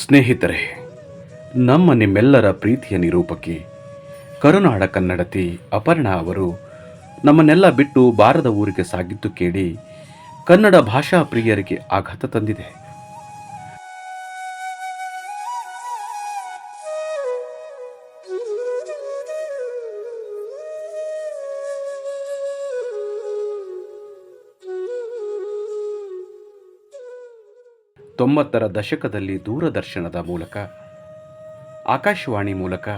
ಸ್ನೇಹಿತರೆ, ನಮ್ಮ ನಿಮ್ಮೆಲ್ಲರ ಪ್ರೀತಿಯ ನಿರೂಪಕಿ ಕರುನಾಡ ಕನ್ನಡತಿ ಅಪರ್ಣಾ ಅವರು ನಮ್ಮನ್ನೆಲ್ಲ ಬಿಟ್ಟು ಬಾರದ ಊರಿಗೆ ಸಾಗಿದ್ದು ಕೇಳಿ ಕನ್ನಡ ಭಾಷಾ ಪ್ರಿಯರಿಗೆ ಆಘಾತ ತಂದಿದೆ. ತೊಂಬತ್ತರ ದಶಕದಲ್ಲಿ ದೂರದರ್ಶನದ ಮೂಲಕ, ಆಕಾಶವಾಣಿ ಮೂಲಕ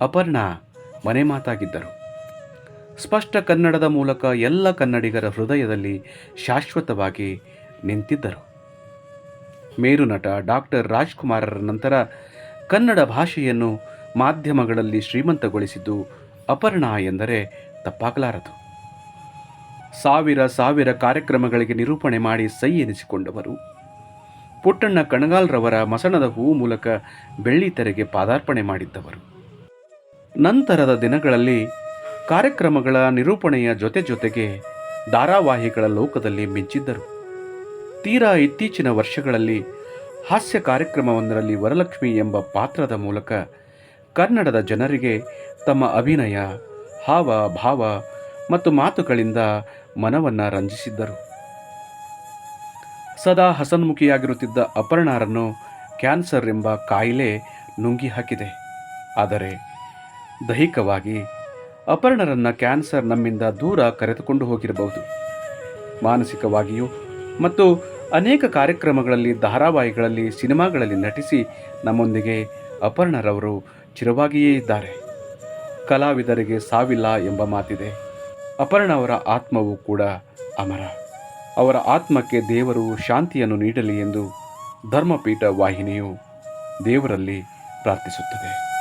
ಅಪರ್ಣಾ ಮನೆ ಮಾತಾಗಿದ್ದರು. ಸ್ಪಷ್ಟ ಕನ್ನಡದ ಮೂಲಕ ಎಲ್ಲ ಕನ್ನಡಿಗರ ಹೃದಯದಲ್ಲಿ ಶಾಶ್ವತವಾಗಿ ನಿಂತಿದ್ದರು. ಮೇರುನಟ ಡಾಕ್ಟರ್ ರಾಜ್ಕುಮಾರರ ನಂತರ ಕನ್ನಡ ಭಾಷೆಯನ್ನು ಮಾಧ್ಯಮಗಳಲ್ಲಿ ಶ್ರೀಮಂತಗೊಳಿಸಿದ್ದು ಅಪರ್ಣಾ ಎಂದರೆ ತಪ್ಪಾಗಲಾರದು. ಸಾವಿರ ಸಾವಿರ ಕಾರ್ಯಕ್ರಮಗಳಿಗೆ ನಿರೂಪಣೆ ಮಾಡಿ ಸೈ ಎನಿಸಿಕೊಂಡವರು ಪುಟ್ಟಣ್ಣ ಕಣಗಾಲ್ರವರ ಮಸಣದ ಹೂವು ಮೂಲಕ ಬೆಳ್ಳಿ ತೆರೆಗೆ ಪಾದಾರ್ಪಣೆ ಮಾಡಿದ್ದವರು. ನಂತರದ ದಿನಗಳಲ್ಲಿ ಕಾರ್ಯಕ್ರಮಗಳ ನಿರೂಪಣೆಯ ಜೊತೆ ಜೊತೆಗೆ ಧಾರಾವಾಹಿಗಳ ಲೋಕದಲ್ಲಿ ಮಿಂಚಿದ್ದರು. ತೀರಾ ಇತ್ತೀಚಿನ ವರ್ಷಗಳಲ್ಲಿ ಹಾಸ್ಯ ಕಾರ್ಯಕ್ರಮವೊಂದರಲ್ಲಿ ವರಲಕ್ಷ್ಮಿ ಎಂಬ ಪಾತ್ರದ ಮೂಲಕ ಕನ್ನಡದ ಜನರಿಗೆ ತಮ್ಮ ಅಭಿನಯ, ಹಾವ, ಭಾವ ಮತ್ತು ಮಾತುಗಳಿಂದ ಮನವನ್ನು ರಂಜಿಸಿದ್ದರು. ಸದಾ ಹಸನ್ಮುಖಿಯಾಗಿರುತ್ತಿದ್ದ ಅಪರ್ಣಾರನ್ನು ಕ್ಯಾನ್ಸರ್ ಎಂಬ ಕಾಯಿಲೆ ನುಂಗಿ ಹಾಕಿದೆ. ಆದರೆ ದೈಹಿಕವಾಗಿ ಅಪರ್ಣರನ್ನು ಕ್ಯಾನ್ಸರ್ ನಮ್ಮಿಂದ ದೂರ ಕರೆದುಕೊಂಡು ಹೋಗಿರಬಹುದು. ಮಾನಸಿಕವಾಗಿಯೂ ಮತ್ತು ಅನೇಕ ಕಾರ್ಯಕ್ರಮಗಳಲ್ಲಿ, ಧಾರಾವಾಹಿಗಳಲ್ಲಿ, ಸಿನಿಮಾಗಳಲ್ಲಿ ನಟಿಸಿ ನಮ್ಮೊಂದಿಗೆ ಅಪರ್ಣರವರು ಚಿರವಾಗಿಯೇ ಇದ್ದಾರೆ. ಕಲಾವಿದರಿಗೆ ಸಾವಿಲ್ಲ ಎಂಬ ಮಾತಿದೆ. ಅಪರ್ಣ ಅವರ ಆತ್ಮವು ಕೂಡ ಅಮರ. ಅವರ ಆತ್ಮಕ್ಕೆ ದೇವರು ಶಾಂತಿಯನ್ನು ನೀಡಲಿ ಎಂದು ಧರ್ಮಪೀಠ ವಾಹಿನಿಯು ದೇವರಲ್ಲಿ ಪ್ರಾರ್ಥಿಸುತ್ತದೆ.